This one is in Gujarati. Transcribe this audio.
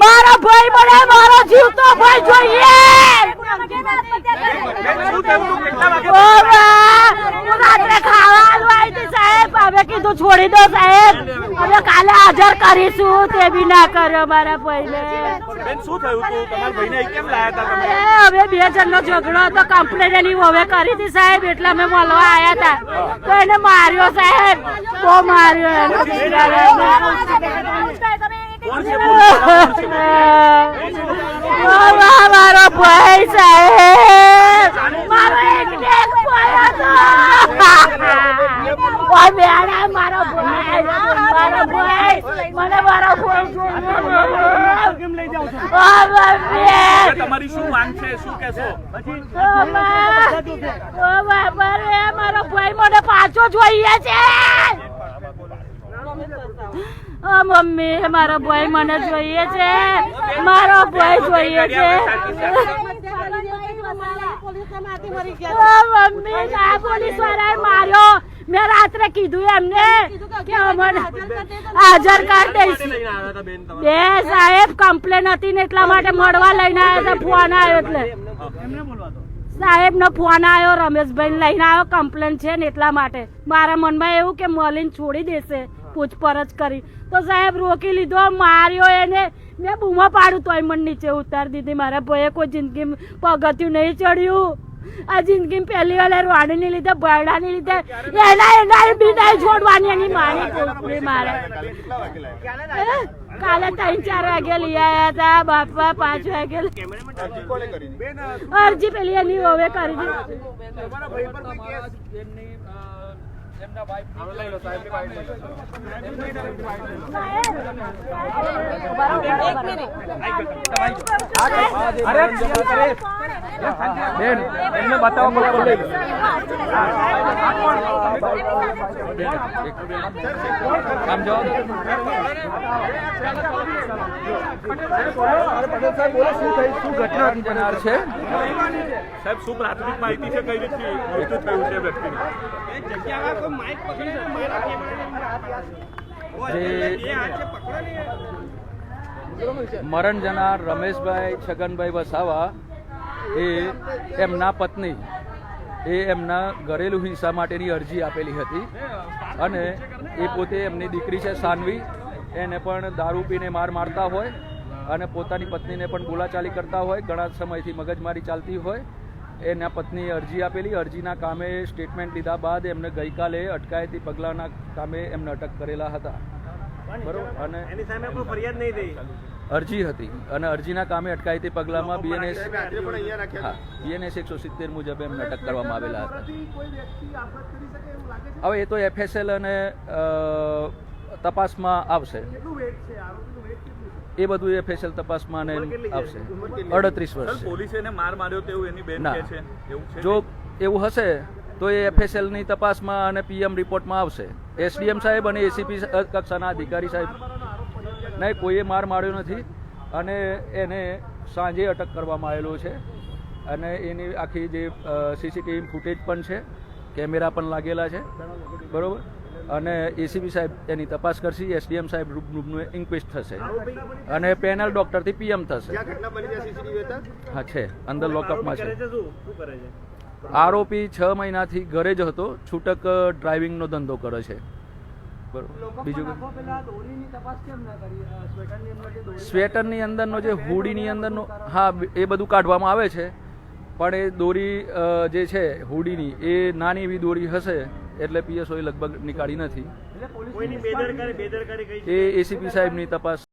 મારો ભાઈ મને મારો જીવતો ભાઈ જોઈએ ઓવા! હું રાત્રે ખાવા આલવા આવી હતી, સાહેબ હવે કીધું છોડી દો સાહેબ. અમે કાલે હાજર કરીશું તે બી ના કર્યો મારા ભાઈને. શું થયું તમારા ભાઈને કેમ લાયા હતા તમે? હવે બે જણનો ઝઘડો હતો કમ્પ્લેન એની હવે કરી હતી સાહેબ એટલે અમે મળવા આવ્યા હતા તો એને માર્યો સાહેબ. બહુ માર્યો એને. મારો ભાઈ સાહેબ મારો એક ને એક ભાઈ હતો ઓ બેડા મારો ભાઈ મારો ભાઈ મને મારો ભાઈ જોઈએ. ઓ બાપરે. તમારી શું માંગ છે? શું કહેશો? ઓ બા. ઓ બાપા રે મારો ભાઈ મને પાછો જોઈએ છે. ઓ મમ્મી મારો ભાઈ મને જોઈએ છે. મારો ભાઈ જોઈએ છે. મમ્મી પોલીસવાળા માર્યો. મેં રાત્રે કીધું એમને કે અમને હાજર કરી દઈશ. બે સાહેબ કમ્પ્લેન હતી ને એટલા માટે મળવા લઈને આવ્યા હતા ફોન આવ્યો એટલે. સાહેબ નો ફોન આવ્યો રમેશભાઈ લઈને આવ્યો કમ્પ્લેન છે ને એટલા માટે. મારા મનમાં એવું કે મળીને છોડી દેશે પૂછપરછ કરી. તો સાહેબ રોકી લીધો માર્યો એને. મેં બૂમો પાડું તોય મને નીચે ઉતારી દીધી. મારા ભાઈએ કોઈ જિંદગી પગથિયું નહીં ચડ્યું. આ જિંદગી પહેલી વાર રોડીને લીધે બરડાને લીધે. એના એના બીડા છોડવાની એની માની કુકડી મારે. કાલે ત્રણ ચાર વાગે લઈ આવ્યા હતા બાપા પાંચ વાગે અરજી પેલી એની હવે કરી દીધી બેન એમને બતાવો આમ જાઓ જનાર છે સાહેબ શું પ્રાથમિક માહિતી છે કઈ રીતથી મૃત્યુ થયું છે વ્યક્તિનું જે મરણ જનાર રમેશભાઈ છગનભાઈ વસાવા, એ એમના પત્ની, એ એમના ઘરેલું હિંસા માટેની અરજી આપેલી હતી. અને એ પોતે એમની દીકરી છે સાનવી, એને પણ દારૂ પીને માર મારતા હોય અને પોતાની પત્નીને પણ બોલાચાલી કરતા હોય, ઘણા સમયથી મગજમારી ચાલતી હોય. એના પત્નીએ અરજી આપેલી. અરજીના કામે સ્ટેટમેન્ટ લીધા બાદ એમને ગઈકાલે અટકાયતી પગલાંના કામે એમને અટક કરેલા હતા. બરોબર? અને એની સામે કોઈ ફરિયાદ નહીં થઈ. અરજી હતી. અને અરજીના કામે અટકાયતી પગલામાં બીએનએસ હા બીએનએસ એકસો સિત્તેર મુજબ એમને અટક કરવામાં આવેલા હતા. હવે એ તો એફએસએલ અને તપાસમાં આવશે. એ બધું એફએસએલ તપાસમાં અને આવશે. અડત્રીસ વર્ષ. પોલીસે એને માર માર્યો તેવું એની બેન. કહે છે? એવું છે? જો એવું હશે તો એ એફએસએલની તપાસમાં અને પીએમ રિપોર્ટમાં આવશે. એસડીએમ સાહેબ અને એસીપી કક્ષાના અધિકારી સાહેબ. નહીં કોઈએ માર માર્યો નથી અને એને સાંજે અટક કરવામાં આવેલો છે. અને એની આખી જે સીસીટીવી ફૂટેજ પણ છે કેમેરા પણ લાગેલા છે. બરોબર? અને એસીબી સાહેબ એની તપાસ કરશે એસડીએમ સાહેબ રૂબરૂનું ઇન્ક્વેસ્ટ થશે. અને પેનલ ડોક્ટરથી પીએમ થશે. હા છે. અંદર લોકઅપમાં છે. શું? શું કરે છે? આરોપી છ મહિનાથી ઘરે જ હતો છૂટક ડ્રાઇવિંગનો ધંધો કરે છે. બરોબર. બીજું સ્વેટરની અંદરનો જે હુડીની અંદરનો હા એ બધું કાઢવામાં આવે છે. પણ એ દોરી જે છે હુડીની એ નાની એવી દોરી હશે. એટલે પીએસઓએ લગભગ નીકાળી નથી. એ એસીપી સાહેબની તપાસ